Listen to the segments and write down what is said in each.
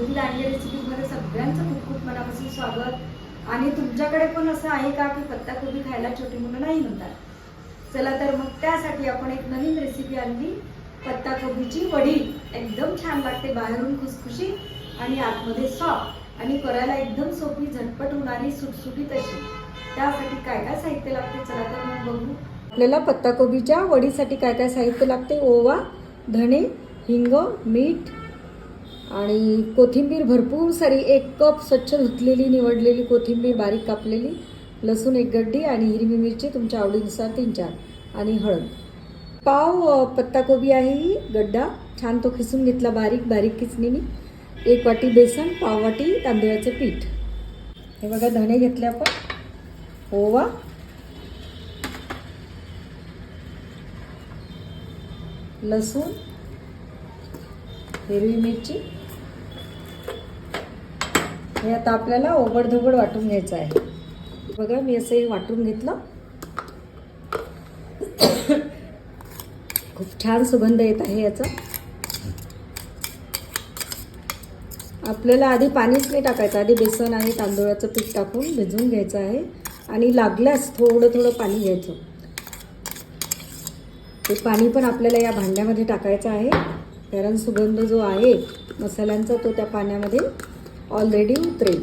पद्धती आणि रेसिपीमध्ये सगळ्यांचं खूप खूप मनापासून स्वागत. आणि तुमच्याकडे पण असं आहे का की पत्ताकोबी खायला छोटी मुलं नाही म्हणतात? चला तर मग त्यासाठी आपण एक नवीन रेसिपी आणली. पत्ताकोबीची वडी. एकदम छान लागते बाहेरून खुसखुशी आणि आतमध्ये सॉफ्ट आणि करायला एकदम सोपी झटपट होणारी सुटसुटीत अशी. त्यासाठी काय काय साहित्य लागते? चला तर मग बघू. आपल्याला पत्ताकोबीच्या वडीसाठी काय काय साहित्य लागते? ओवा धणे हिंग मीठ आणि कोथिंबीर भरपूर सारी एक कप स्वच्छ धुतलेली निवडलेली कोथिंबीर बारीक कापलेली लसूण एक गड्डी आणि हिरवी मिरची तुमच्या आवडीनुसार तीन चार आणि हळद. पाव पत्ताकोबी आहे ही गड्डा. छान तो खिसून घेतला बारीक बारीक खिचणीने एक वाटी बेसन पाव वाटी तांदळाचं पीठ. हे बघा धणे घेतले आपण. ओवा. लसूण. हिरवी मिरची. हे आता आपल्याला ओबडधोबड वाटून घ्यायचं आहे. बघा मी असं हे वाटून घेतलं. खूप छान सुगंध येत आहे याचा. आपल्याला आधी पाणीच नाही टाकायचं. आधी बेसन आणि तांदूळाचं पीठ टाकून भिजवून घ्यायचं आहे. आणि लागल्यास थोडं थोडं पाणी घ्यायचं. ते पाणी पण आपल्याला या भांड्यामध्ये टाकायचं आहे. कारण सुगंध जो आहे मसाल्यांचा तो त्या पाण्यामध्ये ऑलरेडी उतरेल.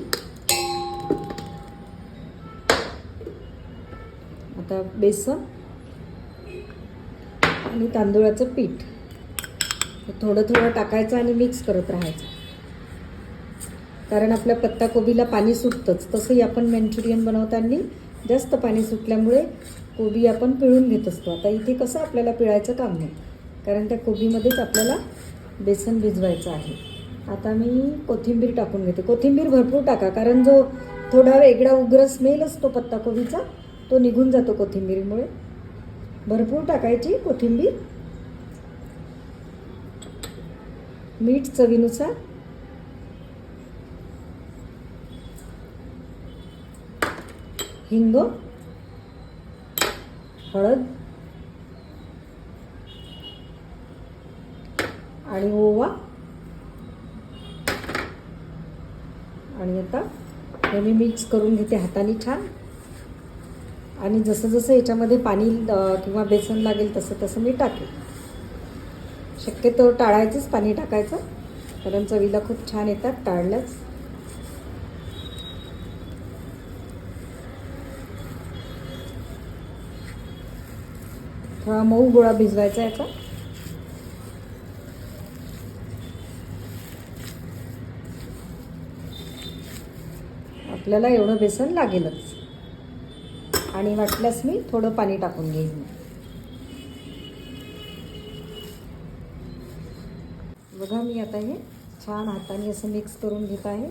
आता बेसन आणि तांदूळाचं पीठ. थोडं थोडं टाकायचं आणि मिक्स करत राहायचं. कारण आपल्या पत्ताकोबीला पाणी सुटतंच. तसंही आपण मंचुरियन बनवताना जास्त पाणी सुटल्यामुळे कोबी आपण पिळून घेत असतो. आता इथे कसं आपल्याला पिळायचं काम नाही. कारण त्या कोबीमध्येच आपल्याला बेसन भिजवायचं आहे. आता मी कोथिंबीर टाकून घेते. कोथिंबीर भरपूर टाका कारण जो थोडा वेगळा उग्र स्मेल असतो पत्ताकोबीचा तो निघून जातो कोथिंबीरीमुळे. भरपूर टाकायची कोथिंबीर. मीठ चवीनुसार. हिंग हळद आणि ओवा. आणि आता हे मी मिक्स करून घेते हाताने छान. आणि जसं जसं याच्यामध्ये पाणी किंवा बेसन लागेल तसं तसं मी टाकेल. शक्यतो टाळायचंच पाणी टाकायचं. कारण चवीला खूप छान येतात टाळल्याच. थोडा मऊ गोळा भिजवायचा याचा. आपल्याला एवढं बेसन लागेलच. आणि वाटल्यास मी थोडं पाणी टाकून घेईन. बघा मी आता हे छान हाताने असं मिक्स करून घेत आहे.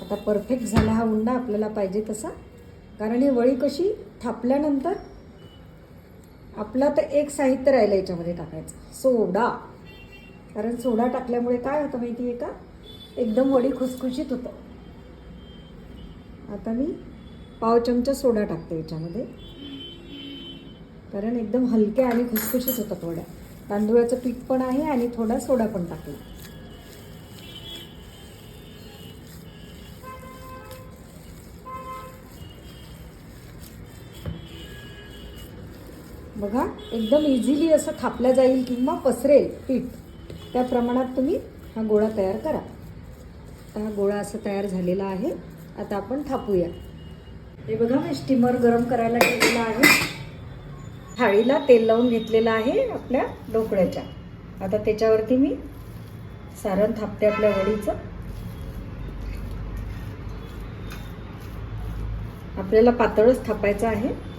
आता परफेक्ट झाला हा उंडा आपल्याला पाहिजे तसा. कारण ही वळी कशी थापल्यानंतर आपला तर एक साहित्य राहिलं याच्यामध्ये टाकायचं. सोडा. कारण सोडा टाकल्यामुळे काय होतं माहिती आहे का? एकदम वडी खुसखुशीत होतं. आता मी पाव चमचा सोडा टाकते याच्यामध्ये. कारण एकदम हलक्या आणि खुसखुशीत होतात वड्या. तांदूळाचं पीठ पण आहे आणि थोडा सोडा पण टाकला बघा एकदम इझिली असं थापलं जाईल किंवा पसरेल पीठ. त्या प्रमाणात तुम्ही हा गोळा तयार करा. आता हा गोळा असं तयार झालेला आहे. आता आपण थापूया. हे बघा मी स्टीमर गरम करायला ठेवलेला आहे. थाळीला तेल लावून घेतलेलं आहे आपल्या ढोकळ्याच्या. आता त्याच्यावरती मी सारण थापते आपल्या वडीचं. आपल्याला पातळच थापायचं आहे.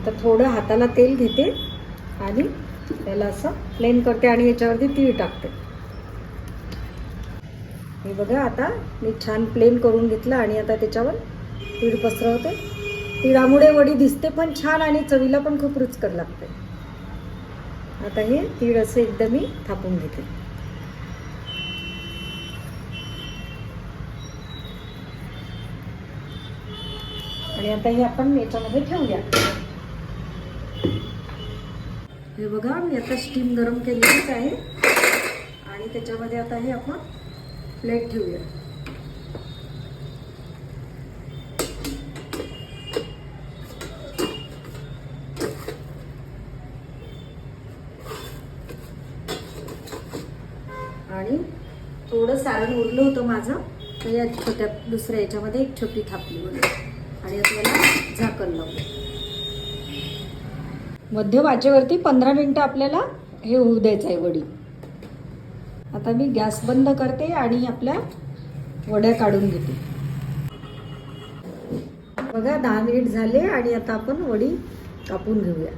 आता थोडं हाताला तेल घेते आणि त्याला असं प्लेन करते आणि याच्यावरती तीळ टाकते. हे बघा आता मी छान प्लेन करून घेतलं आणि आता त्याच्यावर तीळ पसरवते. तिळामुळे वडी दिसते पण छान आणि चवीला पण खूप रुचकर लागते. आता हे तीळ असं एकदा मी थापून घेते. आणि आता हे आपण याच्यामध्ये ठेवूया. हे बघा मी आता स्टीम गरम केलेलीच आहे. आणि त्याच्यामध्ये आता हे आपण प्लेट ठेवूया. आणि थोडं सारण उरलं होतं माझं तर या छोट्या दुसऱ्या याच्यामध्ये एक छोटी थापली होती आणि आपल्याला झाकण लावलं मध्य वाचेवरती पंधरा मिनटं आपल्याला हे होऊ द्यायचं आहे वडी. आता मी गॅस बंद करते आणि आपल्या वड्या काढून घेते. बघा दहा मिनिट झाले आणि आता आपण वडी कापून घेऊया.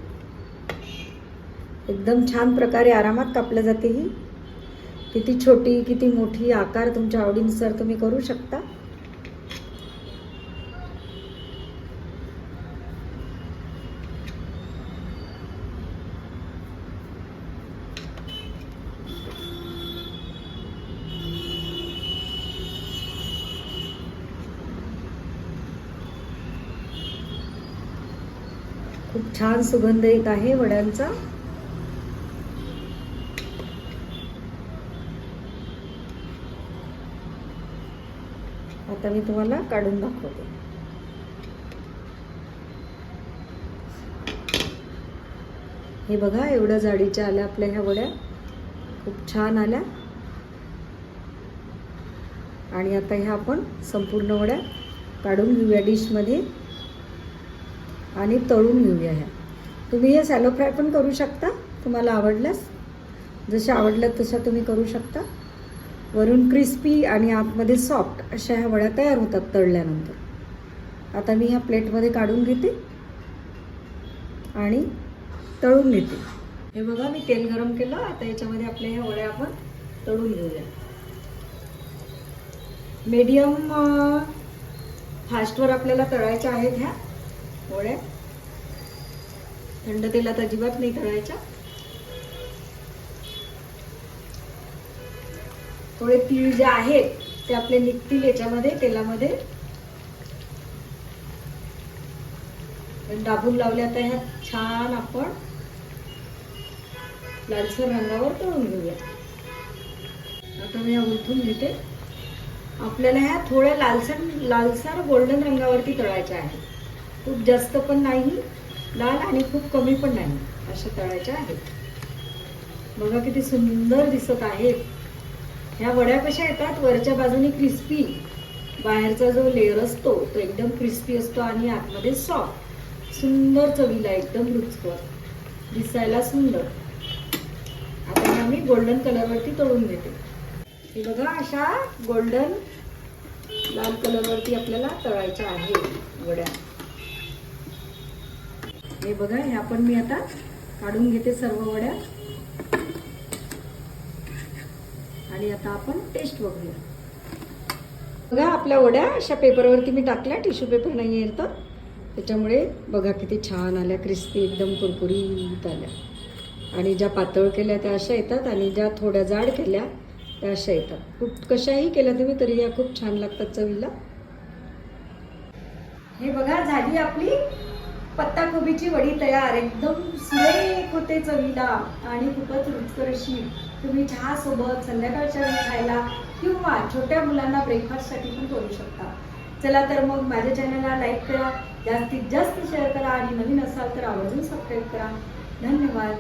एकदम छान प्रकारे आरामात कापल्या जाते ही. किती छोटी किती मोठी आकार तुमच्या आवडीनुसार तुम्ही करू शकता खूप छान सुगंध येत आहे वड्यांचा. आता मी तुम्हाला काढून दाखवते. हे बघा एवढ्या जाडीच्या आल्या आपल्या ह्या वड्या. खूप छान आल्या. आणि आता ह्या आपण संपूर्ण वड्या काढून घेऊया डिशमध्ये आणि तळून घेऊया ह्या. तुम्ही हे सॅलो फ्राय पण करू शकता. तुम्हाला आवडल्यास. जशा आवडल्या तशा तुम्ही करू शकता. वरून क्रिस्पी आणि आतमध्ये सॉफ्ट अशा ह्या वड्या तयार होतात तळल्यानंतर. आता मी ह्या प्लेटमध्ये काढून घेते. आणि तळून घेते हे बघा मी तेल गरम केलं. आता याच्यामध्ये आपल्या ह्या वड्या आपण तळून घेऊया. मीडियम फास्टवर आपल्याला तळायच्या आहेत ह्या. पोळ्या थंड तेलात अजिबात नाही तळायच्या. थोडे तीळ जे आहेत ते आपले निघतील याच्यामध्ये तेलामध्ये. दाबून लावले आता ह्या छान आपण लालसर रंगावर तळून घेऊया. आता मी ह्या उलथून घेते. आपल्याला ह्या थोड्या लालसर लालसर गोल्डन रंगावरती तळायच्या आहेत. खूप जास्त पण नाही लाल आणि खूप कमी पण नाही अशा तळायच्या आहेत. बघा किती सुंदर दिसत आहेत. ह्या वड्या कशा येतात? वरच्या बाजूने क्रिस्पी बाहेरचा जो लेअर असतो तो एकदम क्रिस्पी असतो आणि आतमध्ये सॉफ्ट सुंदर चवीला एकदम रुचकर. दिसायला सुंदर. आता ह्या मी गोल्डन कलरवरती तळून घेते. हे बघा अशा गोल्डन लाल कलरवरती आपल्याला तळायच्या आहेत वड्या. हे बघा ह्या पण मी आता काढून घेते सर्व वड्या. आणि आता आपण टेस्ट बघूया. बघा आपल्या वड्या अशा पेपरवरती मी टाकल्या टिश्यू पेपर नाही आहे तर. त्याच्यामुळे बघा किती छान आल्या क्रिस्पी एकदम कुरकुरीत आल्या. आणि ज्या पातळ केल्या त्या अशा येतात आणि ज्या थोड्या जाड केल्या त्या अशा येतात. खूप कशाही केल्या तुम्ही तरी या खूप छान लागतात चवीला. हे बघा झाली आपली पत्ता कोबीची वडी तयार एकदम सुरेख होते चवीला आणि खूपच रुचकर अशी तुम्ही चहा सोबत संध्याकाळच्या वेळी खायला किंवा छोट्या मुलांना ब्रेकफास्टसाठी पण करू शकता. चला तर मग माझ्या चॅनलला लाईक करा जास्तीत जास्त शेअर करा आणि नवीन असाल तर आवर्जून सबस्क्राईब करा. धन्यवाद.